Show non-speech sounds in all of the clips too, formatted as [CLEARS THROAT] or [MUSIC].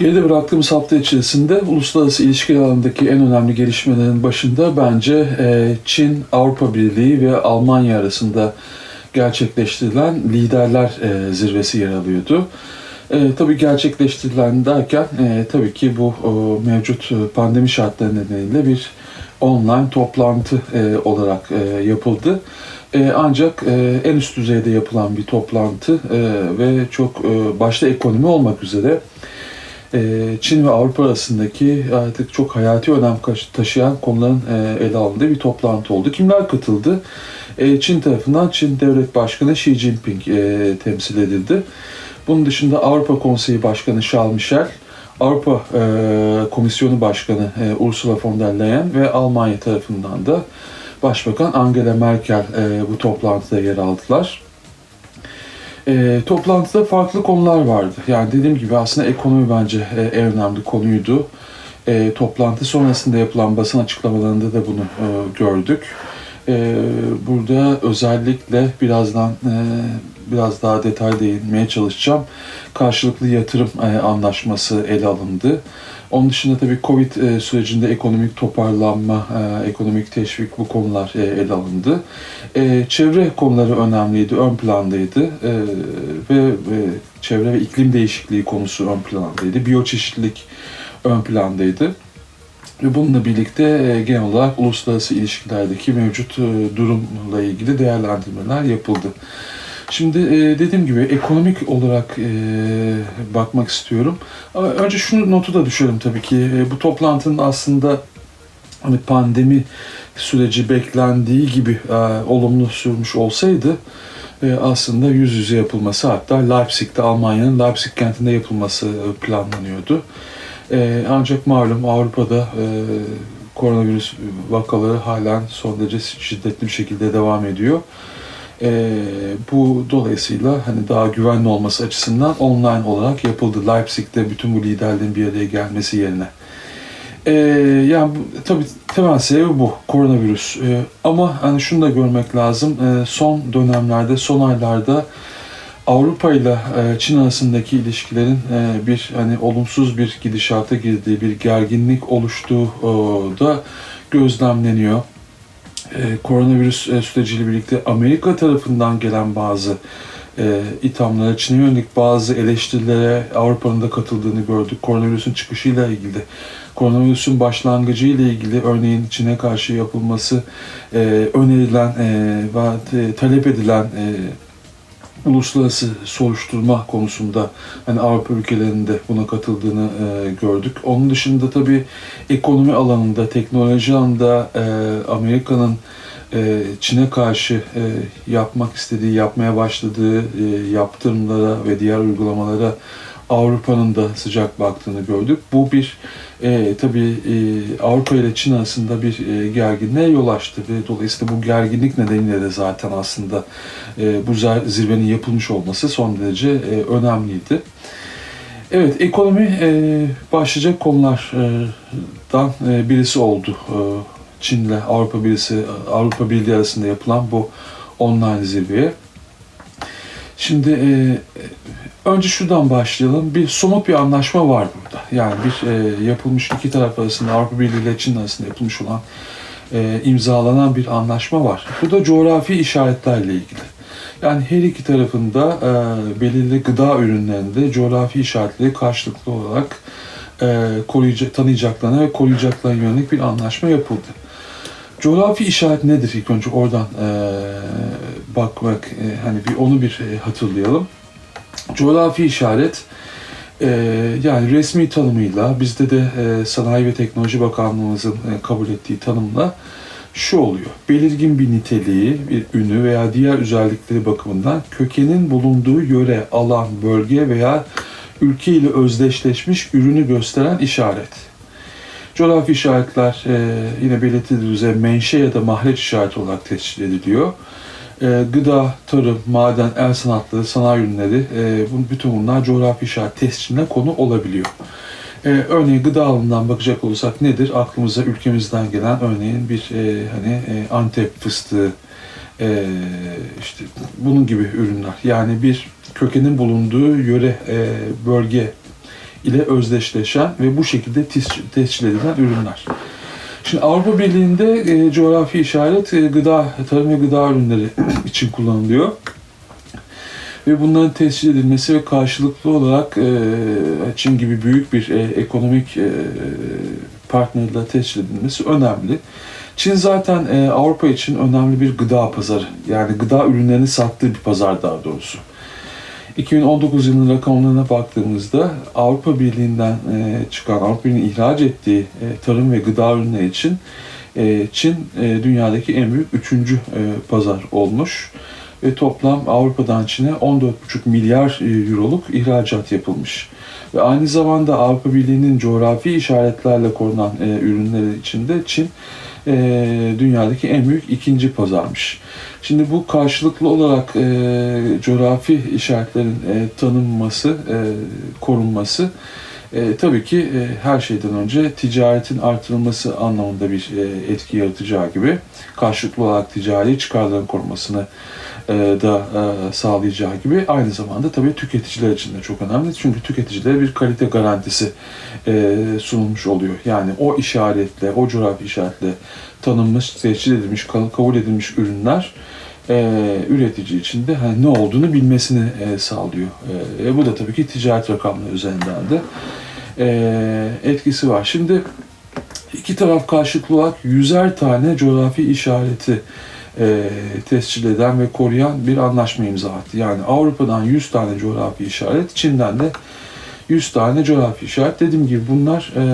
Geride bıraktığımız hafta içerisinde uluslararası ilişkiler alanındaki en önemli gelişmelerin başında bence e, Çin, Avrupa Birliği ve Almanya arasında gerçekleştirilen liderler e, zirvesi yer alıyordu. E, tabii gerçekleştirilen derken e, tabii ki bu o, mevcut e, pandemi şartları nedeniyle bir online toplantı e, olarak e, yapıldı. E, ancak e, en üst düzeyde yapılan bir toplantı e, ve çok e, başta ekonomi olmak üzere e, Çin ve Avrupa arasındaki artık çok hayati önem taşıyan konuların e, ele alındığı bir toplantı oldu. Kimler katıldı? E, Çin tarafından Çin Devlet Başkanı Xi Jinping e, temsil edildi. Bunun dışında Avrupa Konseyi Başkanı Charles Michel, Avrupa Komisyonu Başkanı Ursula von der Leyen ve Almanya tarafından da Başbakan Angela Merkel bu toplantıda yer aldılar. E, toplantıda farklı konular vardı. Yani dediğim gibi aslında ekonomi bence e, en önemli konuydu. E, toplantı sonrasında yapılan basın açıklamalarında da bunu e, gördük. E, burada özellikle birazdan e, biraz daha detay değinmeye çalışacağım. Karşılıklı yatırım e, anlaşması ele alındı. Onun dışında tabii Covid e, sürecinde ekonomik toparlanma, e, ekonomik teşvik bu konular e, ele alındı. Çevre konuları önemliydi, ön plandaydı ve çevre ve iklim değişikliği konusu ön plandaydı. Biyoçeşitlilik ön plandaydı. Ve bununla birlikte genel olarak uluslararası ilişkilerdeki mevcut durumla ilgili değerlendirmeler yapıldı. Şimdi e, dediğim gibi ekonomik olarak e, bakmak istiyorum. Ama önce şunu notu da düşelim tabii ki. E, bu toplantının aslında hani pandemi süreci beklendiği gibi e, olumlu sürmüş olsaydı e, aslında yüz yüze yapılması hatta Leipzig'te Almanya'nın Leipzig kentinde yapılması planlanıyordu. E, ancak malum Avrupa'da e, koronavirüs vakaları halen son derece şiddetli bir şekilde devam ediyor. E, bu dolayısıyla hani daha güvenli olması açısından online olarak yapıldı. Leipzig'te bütün bu liderlerin bir araya gelmesi yerine. E, yani bu, tabii temel sebebi bu koronavirüs. E, ama hani şunu da görmek lazım. E, son dönemlerde, son aylarda Avrupa ile e, Çin arasındaki ilişkilerin e, bir hani olumsuz bir gidişata girdiği, bir gerginlik oluştuğu da gözlemleniyor e, koronavirüs e, süreciyle birlikte Amerika tarafından gelen bazı e, ithamlara, Çin'e yönelik bazı eleştirilere Avrupa'nın da katıldığını gördük. Koronavirüsün çıkışıyla ilgili, koronavirüsün başlangıcı ile ilgili örneğin Çin'e karşı yapılması e, önerilen e, ve talep edilen e, uluslararası soruşturma konusunda hani Avrupa ülkelerinde buna katıldığını e, gördük. Onun dışında tabii ekonomi alanında, teknoloji alanında e, Amerika'nın e, Çin'e karşı e, yapmak istediği, yapmaya başladığı e, yaptırımlara ve diğer uygulamalara Avrupa'nın da sıcak baktığını gördük. Bu bir e, tabii e, Avrupa ile Çin arasında bir e, gerginliğe yol açtı ve dolayısıyla bu gerginlik nedeniyle de zaten aslında e, bu zirvenin yapılmış olması son derece e, önemliydi. Evet, ekonomi e, başlayacak konulardan e, birisi oldu. E, Çin'le Avrupa Birliği, Avrupa Birliği arasında yapılan bu online zirveye. Şimdi e, önce şuradan başlayalım. Bir somut bir anlaşma var burada. Yani bir e, yapılmış iki taraf arasında Avrupa Birliği ile Çin arasında yapılmış olan e, imzalanan bir anlaşma var. Bu da coğrafi işaretlerle ilgili. Yani her iki tarafında e, belirli gıda ürünlerinde coğrafi işaretleri karşılıklı olarak e, koruyacak, tanıyacaklarına ve koruyacaklarına yönelik bir anlaşma yapıldı. Coğrafi işaret nedir ilk önce oradan e, bakmak e, hani bir onu bir e, hatırlayalım. Coğrafi işaret e, yani resmi tanımıyla bizde de e, Sanayi ve Teknoloji Bakanlığımızın e, kabul ettiği tanımla şu oluyor. Belirgin bir niteliği, bir ünü veya diğer özellikleri bakımından kökenin bulunduğu yöre, alan, bölge veya ülke ile özdeşleşmiş ürünü gösteren işaret. Coğrafi işaretler e, yine belirtildiği üzere menşe ya da mahreç işareti olarak teşkil ediliyor. E, gıda, tarım, maden, el sanatları, sanayi ürünleri, e, bütün bunlar coğrafi işaret tescilline konu olabiliyor. E, örneğin gıda alanından bakacak olursak nedir? Aklımıza ülkemizden gelen örneğin bir e, hani e, Antep fıstığı, e, işte bunun gibi ürünler. Yani bir kökenin bulunduğu yöre, e, bölge ile özdeşleşen ve bu şekilde tescil edilen ürünler. Şimdi Avrupa Birliği'nde e, coğrafi işaret e, gıda, tarım ve gıda ürünleri [CLEARS THROAT] için kullanılıyor. Ve bunların tescil edilmesi ve karşılıklı olarak e, Çin gibi büyük bir e, ekonomik e, partnerle tescil edilmesi önemli. Çin zaten e, Avrupa için önemli bir gıda pazarı. Yani gıda ürünlerini sattığı bir pazar daha doğrusu. 2019 yılının rakamlarına baktığımızda Avrupa Birliği'nden e, çıkan, Avrupa Birliği'nin ihraç ettiği e, tarım ve gıda ürünleri için e, Çin dünyadaki en büyük üçüncü pazar olmuş. Ve toplam Avrupa'dan Çin'e 14,5 milyar euroluk ihracat yapılmış. Ve aynı zamanda Avrupa Birliği'nin coğrafi işaretlerle korunan e, ürünleri içinde Çin e, dünyadaki en büyük ikinci pazarmış. Şimdi bu karşılıklı olarak e, coğrafi işaretlerin e, tanınması, e, korunması e, tabii ki e, her şeyden önce ticaretin artırılması anlamında bir e, etki yaratacağı gibi karşılıklı olarak ticari çıkarların korunmasını e, da e, sağlayacağı gibi aynı zamanda tabii tüketiciler için de çok önemli. Çünkü tüketicilere bir kalite garantisi e, sunulmuş oluyor. Yani o işaretle, o coğrafi işaretle tanınmış, teşkil edilmiş, kabul edilmiş ürünler e, üretici için de hani ne olduğunu bilmesini e, sağlıyor. E, bu da tabii ki ticaret rakamları üzerinden de e, etkisi var. Şimdi iki taraf karşılıklı olarak yüzer tane coğrafi işareti e, tescil eden ve koruyan bir anlaşma imza attı. Yani Avrupa'dan 100 tane coğrafi işaret, Çin'den de 100 tane coğrafi işaret. Dediğim gibi bunlar e,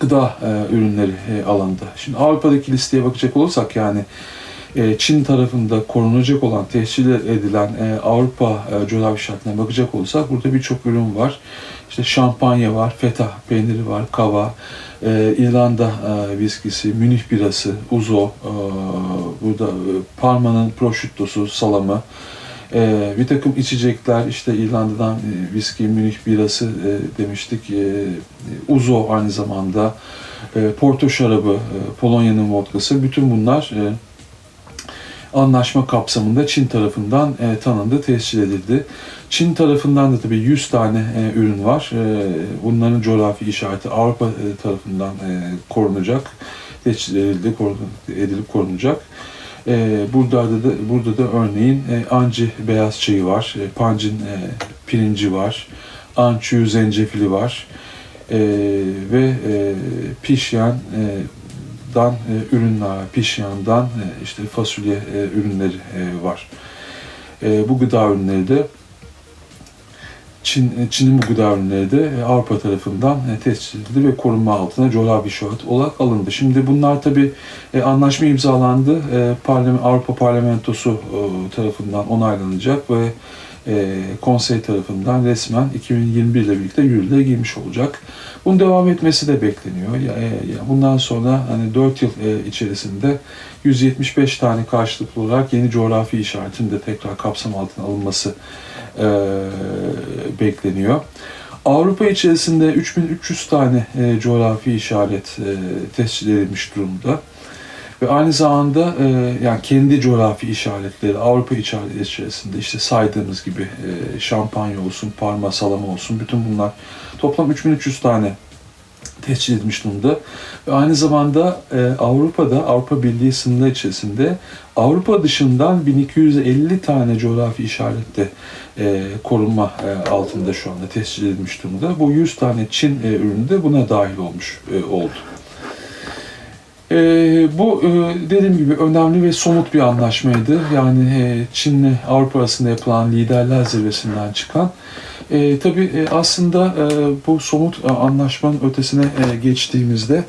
gıda e, ürünleri e, alanında. Şimdi Avrupa'daki listeye bakacak olursak yani Çin tarafında korunacak olan, tescil edilen e, Avrupa e, coğrafi işaretine bakacak olursak burada birçok ürün var. İşte şampanya var, feta peyniri var, kava, e, İrlanda e, viskisi, Münih birası, uzo, e, burada e, Parma'nın prosciuttosu, salamı, e, bir takım içecekler, işte İrlanda'dan e, viski, Münih birası e, demiştik, e, uzo aynı zamanda, e, Porto şarabı, e, Polonya'nın vodkası, bütün bunlar e, anlaşma kapsamında Çin tarafından e, tanındı, tescil edildi. Çin tarafından da tabii 100 tane e, ürün var. E, bunların coğrafi işareti Avrupa e, tarafından e, korunacak, tescil edildi, korun, edilip korunacak. E, burada da burada da örneğin e, Anci beyaz çayı var, e, Pancin e, pirinci var, Ançu zencefili var e, ve e, Pişyan e, dan e, ürünler, pişyandan e, işte fasulye e, ürünleri e, var. E, bu gıda ürünleri de Çin, e, Çin'in bu gıda ürünleri de e, Avrupa tarafından e, tescil edildi ve korunma altına coğrafi şahit olarak alındı. Şimdi bunlar tabi anlaşma imzalandı. Parlament, Avrupa Parlamentosu tarafından onaylanacak ve e, konsey tarafından resmen 2021 ile birlikte yürürlüğe girmiş olacak. Bunun devam etmesi de bekleniyor. Ya, e, ya bundan sonra hani 4 yıl e, içerisinde 175 tane karşılıklı olarak yeni coğrafi işaretin de tekrar kapsam altına alınması e, bekleniyor. Avrupa içerisinde 3300 tane e, coğrafi işaret e, tescil edilmiş durumda. Ve aynı zamanda e, yani kendi coğrafi işaretleri Avrupa içerisinde işte saydığımız gibi e, şampanya olsun, parma, salama olsun bütün bunlar toplam 3300 tane tescil edilmiş durumda. Ve aynı zamanda e, Avrupa'da, Avrupa Birliği sınırları içerisinde Avrupa dışından 1250 tane coğrafi işarette e, korunma e, altında şu anda tescil edilmiş durumda. Bu 100 tane Çin e, ürünü de buna dahil olmuş e, oldu. E, bu e, dediğim gibi önemli ve somut bir anlaşmaydı. Yani e, Çin'le Avrupa arasında yapılan liderler zirvesinden çıkan e, tabii aslında e, bu somut e, anlaşmanın ötesine e, geçtiğimizde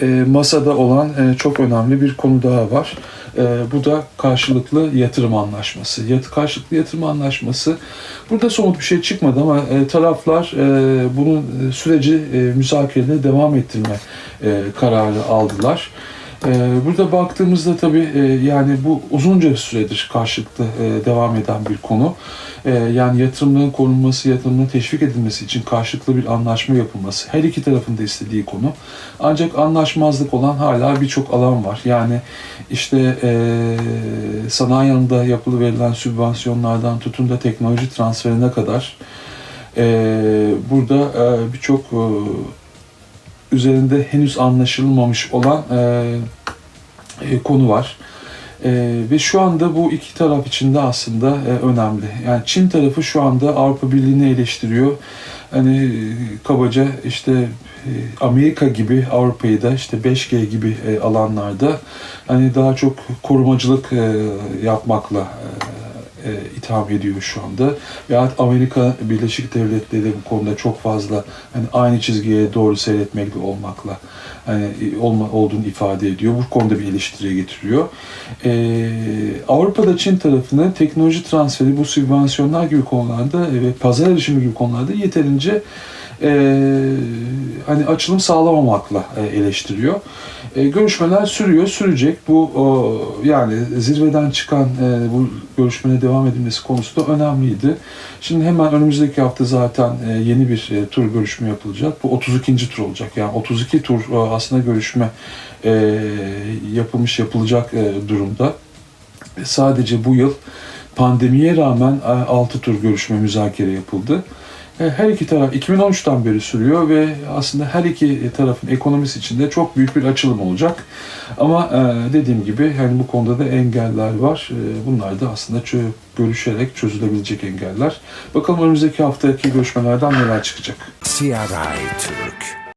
e, masada olan e, çok önemli bir konu daha var. E, bu da karşılıklı yatırım anlaşması. Yat, karşılıklı yatırım anlaşması. Burada somut bir şey çıkmadı ama e, taraflar e, bunun e, süreci e, müzakerede devam ettirme e, kararı aldılar. Ee, Burada baktığımızda tabii e, yani bu uzunca süredir karşılıklı e, devam eden bir konu. E, Yani yatırımların korunması, yatırımların teşvik edilmesi için karşılıklı bir anlaşma yapılması her iki tarafın da istediği konu. Ancak anlaşmazlık olan hala birçok alan var. Yani işte sanayi yanında yapılı verilen sübvansiyonlardan tutun da teknoloji transferine kadar burada birçok üzerinde henüz anlaşılmamış olan e, e, konu var. E, ve şu anda bu iki taraf için de aslında e, önemli. Yani Çin tarafı şu anda Avrupa Birliği'ni eleştiriyor. Hani e, kabaca işte e, Amerika gibi Avrupa'yı da işte 5G gibi e, alanlarda hani daha çok korumacılık e, yapmakla e, e, itham ediyor şu anda. Veyahut Amerika Birleşik Devletleri de bu konuda çok fazla hani aynı çizgiye doğru seyretmekle olmakla hani e, olma, olduğunu ifade ediyor. Bu konuda bir eleştiriye getiriyor. Ee, Avrupa'da Çin tarafına teknoloji transferi, bu sübvansiyonlar gibi konularda e, ve pazar erişimi gibi konularda yeterince e, hani açılım sağlamamakla e, eleştiriyor. E, görüşmeler sürüyor, sürecek. Bu o, yani zirveden çıkan e, bu görüşmene devam edilmesi konusu da önemliydi. Şimdi hemen önümüzdeki hafta zaten e, yeni bir e, tur görüşme yapılacak. Bu 32. tur olacak. Yani 32 tur e, aslında görüşme e, yapılmış yapılacak e, durumda. Ve sadece bu yıl pandemiye rağmen 6 tur görüşme müzakere yapıldı. E, Her iki taraf 2013'ten beri sürüyor ve aslında her iki tarafın ekonomisi içinde çok büyük bir açılım olacak. Ama e, dediğim gibi hani bu konuda da engeller var. E, Bunlar da aslında görüşerek çözülebilecek engeller. Bakalım önümüzdeki haftaki görüşmelerden neler çıkacak. CRI Türk